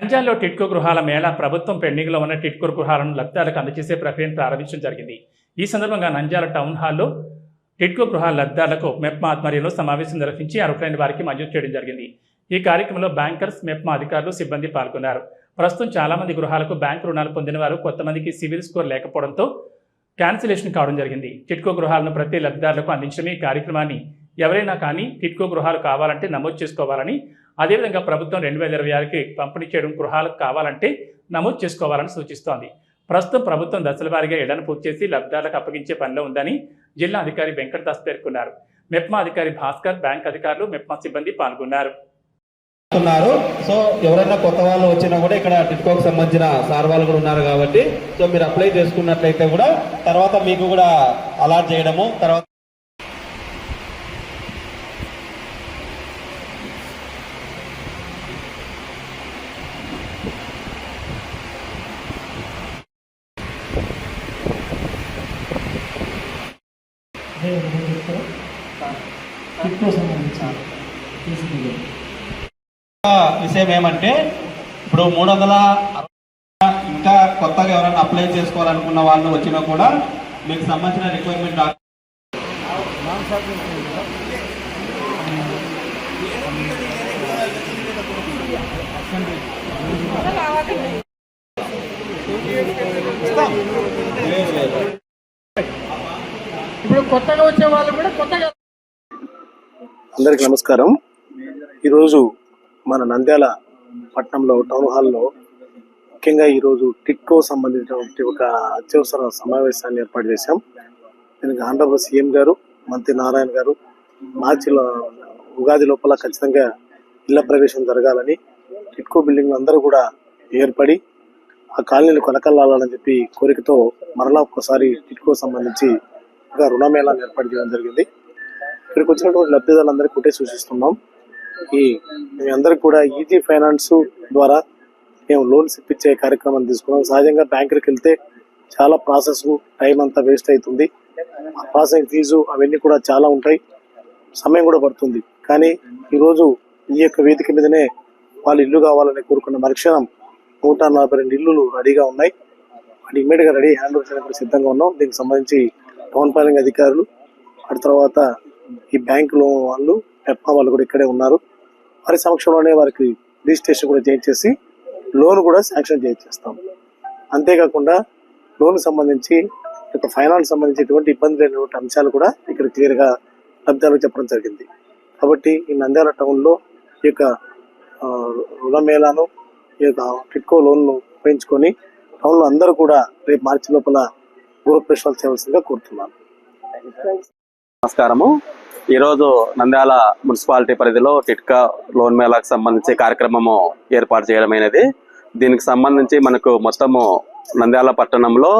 నంద్యాలలో టిట్కో గృహాల మేళా ప్రభుత్వం పెండింగ్లో ఉన్న టిట్కో గృహాలను లబ్ధాలకు అందజేసే ప్రక్రియను ప్రారంభించడం జరిగింది. ఈ సందర్భంగా నంజాల టౌన్ హాల్లో టిట్కో గృహాల లబ్ధాలకు మెప్మా ఆధ్వర్యంలో సమావేశం నిర్వహించి అర్హులైన వారికి మంజూరు చేయడం జరిగింది. ఈ కార్యక్రమంలో బ్యాంకర్స్ మెప్మా అధికారులు సిబ్బంది పాల్గొన్నారు. ప్రస్తుతం చాలామంది గృహాలకు బ్యాంకు రుణాలు పొందిన వారు కొంతమందికి సివిల్ స్కోర్ లేకపోవడంతో క్యాన్సిలేషన్ కావడం జరిగింది. టిట్కో గృహాలను ప్రతి లబ్ధిదారులకు అందించడమే ఈ కార్యక్రమాన్ని ఎవరైనా కానీ టిట్కో గృహాలు కావాలంటే నమోదు చేసుకోవాలని అదేవిధంగా ప్రభుత్వం రెండు వేల ఇరవై ఆరుకి పంపిణీ చేయడం గృహాలకు కావాలంటే నమోదు చేసుకోవాలని సూచిస్తోంది. ప్రస్తుతం ప్రభుత్వం దశల వారీగా ఇళ్ళను పూర్తి చేసి లబ్ధాలకు అప్పగించే పనిలో ఉందని జిల్లా అధికారి వెంకటదాస్ పేర్కొన్నారు. మెప్మా అధికారి భాస్కర్ బ్యాంక్ అధికారులు మెప్మా సిబ్బంది పాల్గొన్నారు. ఉన్నారు. సో ఎవరైనా కొత్త వాళ్ళు వచ్చినా కూడా ఇక్కడ టిట్కోకి సంబంధించిన సార్ వాళ్ళు కూడా ఉన్నారు కాబట్టి సో మీరు అప్లై చేసుకున్నట్లయితే కూడా తర్వాత మీకు కూడా అలాట్ చేయడము తర్వాత విషయం ఏమంటే ఇప్పుడు మూడు వందల ఇంకా కొత్తగా ఎవరైనా అప్లై చేసుకోవాలనుకున్న వాళ్ళు వచ్చినా కూడా మీకు సంబంధించిన రిక్వైర్మెంట్ లేదు, లేదు. కొత్తగా వచ్చే వాళ్ళు కూడా కొత్తగా అందరికి నమస్కారం. ఈరోజు మన నంద్యాల పట్టణంలో టౌన్ హాల్లో ముఖ్యంగా ఈరోజు టిట్కో సంబంధించినటువంటి ఒక అత్యవసర సమావేశాన్ని ఏర్పాటు చేశాం. దీనికి ఆంధ్రప్రదేశ్ సీఎం గారు మంత్రి నారాయణ గారు మార్చిలో ఉగాది లోపల ఖచ్చితంగా ఇళ్ళ ప్రవేశం జరగాలని టిట్కో బిల్డింగ్లు అందరూ కూడా ఏర్పడి ఆ కాలనీలు కొనకల్లాలని చెప్పి కోరికతో మరలా ఒక్కసారి టిట్కో సంబంధించి ఒక రుణమేళాన్ని ఏర్పాటు చేయడం జరిగింది. ఇక్కడికి వచ్చినటువంటి లబ్ధిదారులందరికీ ఒకటే సూచిస్తున్నాం. ఈ మీ అందరికి కూడా ఈజీ ఫైనాన్స్ ద్వారా మేము లోన్స్ ఇప్పించే కార్యక్రమం తీసుకున్నాం. సహజంగా బ్యాంకులకు వెళ్తే చాలా ప్రాసెస్ టైం అంతా వేస్ట్ అవుతుంది. ఆ ప్రాసెసింగ్ ఫీజు అవన్నీ కూడా చాలా ఉంటాయి. సమయం కూడా పడుతుంది. కానీ ఈరోజు ఈ యొక్క వేదిక మీదనే వాళ్ళు ఇల్లు కావాలని కోరుకున్న మరుక్షణం నూట నలభై రెండు ఇల్లులు రెడీగా ఉన్నాయి. అది ఇమ్మీడియట్గా రెడీ హ్యాండ్ ఓవర్ చేయడానికి సిద్ధంగా ఉన్నాం. దీనికి సంబంధించి టౌన్ ప్లానింగ్ అధికారులు ఆ తర్వాత ఈ బ్యాంకులో వాళ్ళు పెప్పా వాళ్ళు కూడా ఇక్కడే ఉన్నారు. వారి సమక్షంలోనే వారికి రిజిస్ట్రేషన్ కూడా చేయించేసి లోన్ కూడా శాంక్షన్ చేయించేస్తాం అంతేకాకుండా లోన్ సంబంధించి ఇక ఫైనాన్స్ సంబంధించి ఎటువంటి ఇబ్బంది లేనటువంటి అంశాలు కూడా ఇక్కడ క్లియర్గా లబ్ధాలు చెప్పడం జరిగింది. కాబట్టి ఈ నంద్యాల టౌన్లో ఈ యొక్క రుణమేళాను ఈ యొక్క టిట్కో లోన్ను ఉపయోగించుకొని టౌన్లో అందరూ కూడా రేపు మార్చి లోపల గృహప్రవేశాలు చేయవలసిందిగా కోరుతున్నాను నమస్కారము. ఈరోజు నంద్యాల మున్సిపాలిటీ పరిధిలో టిట్కా లోన్ మేళాకు సంబంధించి కార్యక్రమము ఏర్పాటు చేయడమైనది. దీనికి సంబంధించి మనకు మొత్తము నంద్యాల పట్టణంలో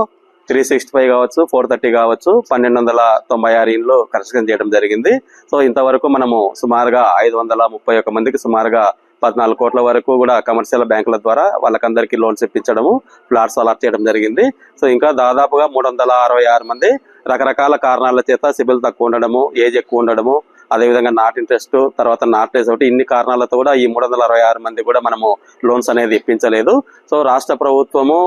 త్రీ సిక్స్టీ ఫైవ్ కావచ్చు ఫోర్ థర్టీ కావచ్చు పన్నెండు వందల తొంభై ఆరు ఇండ్లు కన్స్ట్రక్షన్ చేయడం జరిగింది. సో ఇంతవరకు మనము సుమారుగా ఐదు వందల ముప్పై ఒక మందికి సుమారుగా పద్నాలుగు కోట్ల వరకు కూడా కమర్షియల్ బ్యాంకుల ద్వారా వాళ్ళకందరికీ లోన్స్ ఇప్పించడము ఫ్లాట్స్ అలాట్ చేయడం జరిగింది. సో ఇంకా దాదాపుగా మూడు వందల అరవై ఆరు మంది రకరకాల కారణాల చేత సిబిల్ తక్కువ ఉండడము ఏజ్ ఎక్కువ ఉండడము అదేవిధంగా నాట్ ఇంట్రెస్ట్ తర్వాత నాట్ రేస్ ఒకటి ఇన్ని కారణాలతో కూడా ఈ మూడు వందల అరవై ఆరు మంది కూడా మనము లోన్స్ అనేది ఇప్పించలేదు. సో రాష్ట్ర ప్రభుత్వము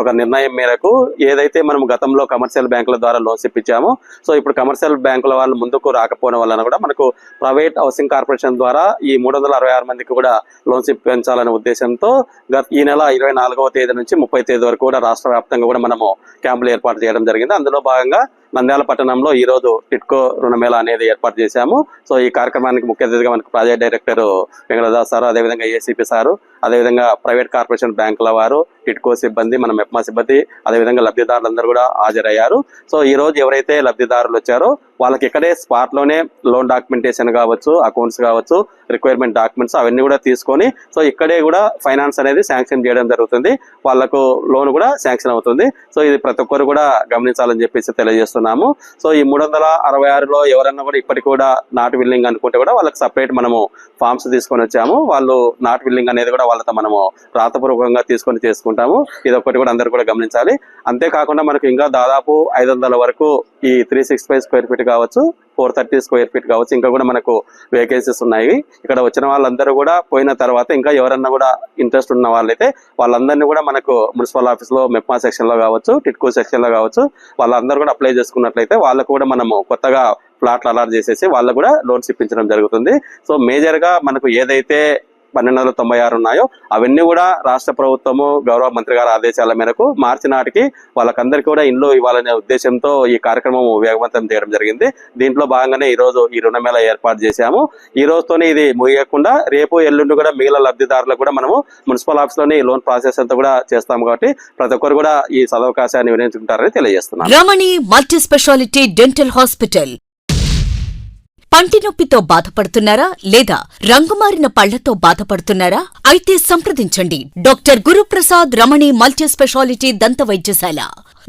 ఒక నిర్ణయం మేరకు ఏదైతే మనం గతంలో కమర్షియల్ బ్యాంకుల ద్వారా లోన్స్ ఇప్పించామో సో ఇప్పుడు కమర్షియల్ బ్యాంకుల వాళ్ళు ముందుకు రాకపోవడం వలన కూడా మనకు ప్రైవేట్ హౌసింగ్ కార్పొరేషన్ ద్వారా ఈ మూడు వందల అరవై ఆరు మందికి కూడా లోన్స్ ఇప్పించాలనే ఉద్దేశంతో గత ఈ నెల ఇరవై తేదీ నుంచి ముప్పై తేదీ వరకు కూడా రాష్ట్ర వ్యాప్తంగా కూడా మనము క్యాంపులు ఏర్పాటు చేయడం జరిగింది. అందులో భాగంగా నంద్యాల పట్టణంలో ఈ రోజు టిట్కో రుణమేళ అనేది ఏర్పాటు చేశాము. సో ఈ కార్యక్రమానికి ముఖ్య అతిథిగా మనకు ప్రాజెక్ట్ డైరెక్టర్ వెంకటదాస్ సారు అదేవిధంగా ఏసీపీ సారు అదేవిధంగా ప్రైవేట్ కార్పొరేషన్ బ్యాంకుల వారు టిట్కో సిబ్బంది మన మెప్మా సిబ్బంది అదేవిధంగా లబ్ధిదారులందరూ కూడా హాజరయ్యారు. సో ఈ రోజు ఎవరైతే లబ్ధిదారులు వచ్చారో వాళ్ళకి ఇక్కడే స్పాట్లోనే లోన్ డాక్యుమెంటేషన్ కావచ్చు అకౌంట్స్ కావచ్చు రిక్వైర్మెంట్ డాక్యుమెంట్స్ అవన్నీ కూడా తీసుకొని సో ఇక్కడే కూడా ఫైనాన్స్ అనేది శాంక్షన్ చేయడం జరుగుతుంది. వాళ్ళకు లోన్ కూడా శాంక్షన్ అవుతుంది. సో ఇది ప్రతి ఒక్కరు కూడా గమనించాలని చెప్పేసి తెలియజేస్తున్నాము. సో ఈ మూడు వందల అరవై ఆరులో ఎవరన్నా కూడా ఇప్పటికి కూడా నాట్ విల్లింగ్ అనుకుంటే కూడా వాళ్ళకి సపరేట్ మనము ఫామ్స్ తీసుకొని వచ్చాము. వాళ్ళు నాట్ విల్లింగ్ అనేది కూడా వాళ్ళతో మనము రాతపూర్వకంగా తీసుకొని చేసుకుంటాము. ఇది ఒకటి కూడా అందరు కూడా గమనించాలి. అంతేకాకుండా మనకు ఇంకా దాదాపు ఐదు వందల వరకు ఈ three six five square feet కావచ్చు ఫోర్ థర్టీ స్క్వేర్ ఫీట్ కావచ్చు ఇంకా కూడా మనకు వేకెన్సీస్ ఉన్నాయి. ఇక్కడ వచ్చిన వాళ్ళందరూ కూడా పోయిన తర్వాత ఇంకా ఎవరన్నా కూడా ఇంట్రెస్ట్ ఉన్న వాళ్ళైతే వాళ్ళందరినీ కూడా మనకు మున్సిపల్ ఆఫీస్లో మెప్మా సెక్షన్లో కావచ్చు టిట్కో సెక్షన్లో కావచ్చు వాళ్ళందరూ కూడా అప్లై చేసుకున్నట్లయితే వాళ్ళకు కూడా మనము కొత్తగా ప్లాట్లు అలాట్ చేసేసి వాళ్ళకు కూడా లోన్స్ ఇప్పించడం జరుగుతుంది. సో మేజర్గా మనకు ఏదైతే పన్నెండు వందల తొంభై ఆరు ఉన్నాయో అవన్నీ కూడా రాష్ట్ర ప్రభుత్వము గౌరవ మంత్రి గారి ఆదేశాల మేరకు మార్చి నాటికి వాళ్ళకందరికీ కూడా ఇండ్లు ఇవ్వాలనే ఉద్దేశంతో ఈ కార్యక్రమం వేగవంతం చేయడం జరిగింది. దీంట్లో భాగంగానే ఈ రోజు ఈ రుణమేళ ఏర్పాటు చేశాము. ఈ రోజుతోనే ఇది ముగియకుండా రేపు ఎల్లుండి కూడా మిగిలిన లబ్ధిదారులకు కూడా మనము మున్సిపల్ ఆఫీస్లోనే ఈ లోన్ ప్రాసెస్ అంతా కూడా చేస్తాము కాబట్టి ప్రతి ఒక్కరు కూడా ఈ సదవకాశాన్ని వినియోగించుకుంటారని తెలియజేస్తున్నాను. Ramani multi speciality dental hospital. పంటి నొప్పితో బాధపడుతున్నారా లేదా రంగుమారిన పళ్ళతో బాధపడుతున్నారా? అయితే సంప్రదించండి. Doctor Guruprasad Ramani multi speciality దంత వైద్యశాల.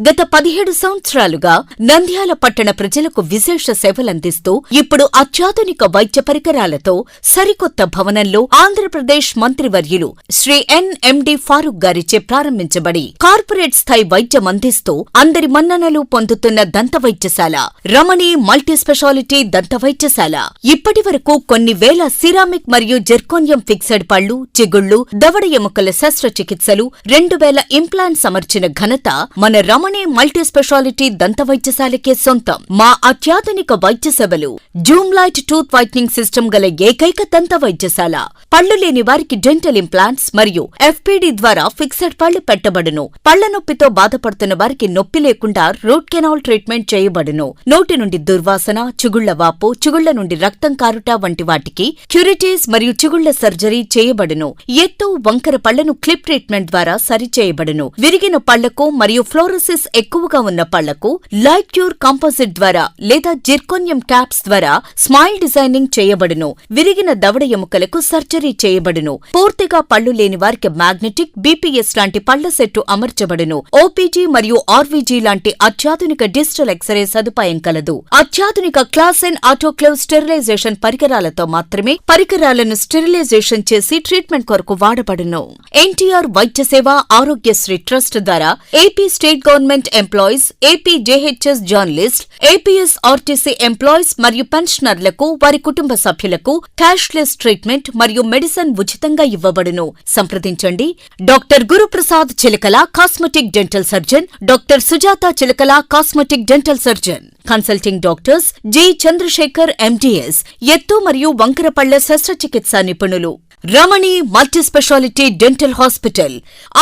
గత పదిహేడు సంవత్సరాలుగా నంద్యాల పట్టణ ప్రజలకు విశేష సేవలందిస్తూ ఇప్పుడు అత్యాధునిక వైద్య పరికరాలతో సరికొత్త భవనంలో ఆంధ్రప్రదేశ్ మంత్రివర్యులు శ్రీ ఎన్ఎండి ఫారూక్ గారిచే ప్రారంభించబడి కార్పొరేట్ స్థాయి వైద్యం అందిస్తూ అందరి మన్ననలు పొందుతున్న దంత వైద్యశాల రమణి మల్టీ స్పెషాలిటీ దంత వైద్యశాల ఇప్పటి వరకు కొన్ని వేల సిరామిక్ మరియు జెర్కోనియం ఫిక్సెడ్ పళ్ళు చిగుళ్ళు దవడ ఎముకల శస్త్రచికిత్సలు రెండు వేల ఇంప్లాంట్స్ అమర్చిన ఘనత మన రమణి మల్టీ స్పెషాలిటీ దంత వైద్యశాలకే సొంతం. మా అత్యాధునిక వైద్య సేవలు zoom light tooth whitening system గల ఏకైక దంత వైద్యశాల పళ్ళు లేని వారికి డెంటల్ ఇంప్లాంట్స్ మరియు ఎఫ్పీడీ ద్వారా ఫిక్సెడ్ పళ్ళు పెట్టబడును. పళ్ళ నొప్పితో బాధపడుతున్న వారికి నొప్పి లేకుండా రూట్ కెనాల్ ట్రీట్మెంట్ చేయబడును. నోటి నుండి దుర్వాసన చిగుళ్ళ వాపు చిగుళ్ళ నుండి రక్తం కారుట వంటి వాటికి క్యూరిటీస్ మరియు చిగుళ్ళ సర్జరీ చేయబడును. ఎత్తు వంకర పళ్ళను క్లిప్ ట్రీట్మెంట్ ద్వారా సరిచేయబడును. విరిగిన పళ్ళకు మరియు ఫ్లోరోసిస్ ఎక్కువగా ఉన్న పళ్ళకు లైట్ క్యూర్ కాంపోజిట్ ద్వారా లేదా జిర్కోనియం క్యాప్స్ ద్వారా స్మైల్ డిజైనింగ్ చేయబడును. విరిగిన దవడ ఎముకలకు సర్జరీ చేయబడును. పూర్తిగా పళ్ళు లేని వారికి మ్యాగ్నెటిక్ బీపీఎస్ లాంటి పళ్ళ సెట్టు అమర్చబడును ఓపీజీ మరియు ఆర్వీజీ లాంటి అత్యాధునిక డిజిటల్ ఎక్స్రే సదుపాయం కలదు. అత్యాధునిక క్లాస్ అండ్ ఆటోక్లేవ్ స్టెరిలైజేషన్ పరికరాలతో మాత్రమే పరికరాలను స్టెరిలైజేషన్ చేసి ట్రీట్మెంట్ కొరకు వాడబడును. ఎన్టీఆర్ వైద్య సేవ ఆరోగ్యశ్రీ ట్రస్ట్ ద్వారా AP state government employees AP JHS journalist APS RTC employees మరియు పెన్షనర్లకు వారి కుటుంబ సభ్యులకు క్యాష్లెస్ ట్రీట్మెంట్ మరియు మెడిసిన్ ఉచితంగా ఇవ్వబడును. సంప్రదించండి. Doctor Guruprasad Chilakala cosmetic dental surgeon doctor Sujatha Chilakala cosmetic dental surgeon consulting doctors G Chandrasekhar MDS ఎత్తు మరియు వంకరపళ్ళ శస్త్రచికిత్సా నిపుణులు Ramani multi speciality dental hospital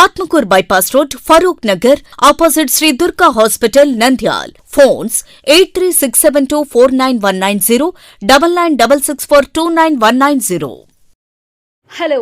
Atmakur bypass road Farooq Nagar opposite Shri Durga hospital Nandyal phones eight three six seven two four nine one nine zero double nine double six four two nine one nine zero hello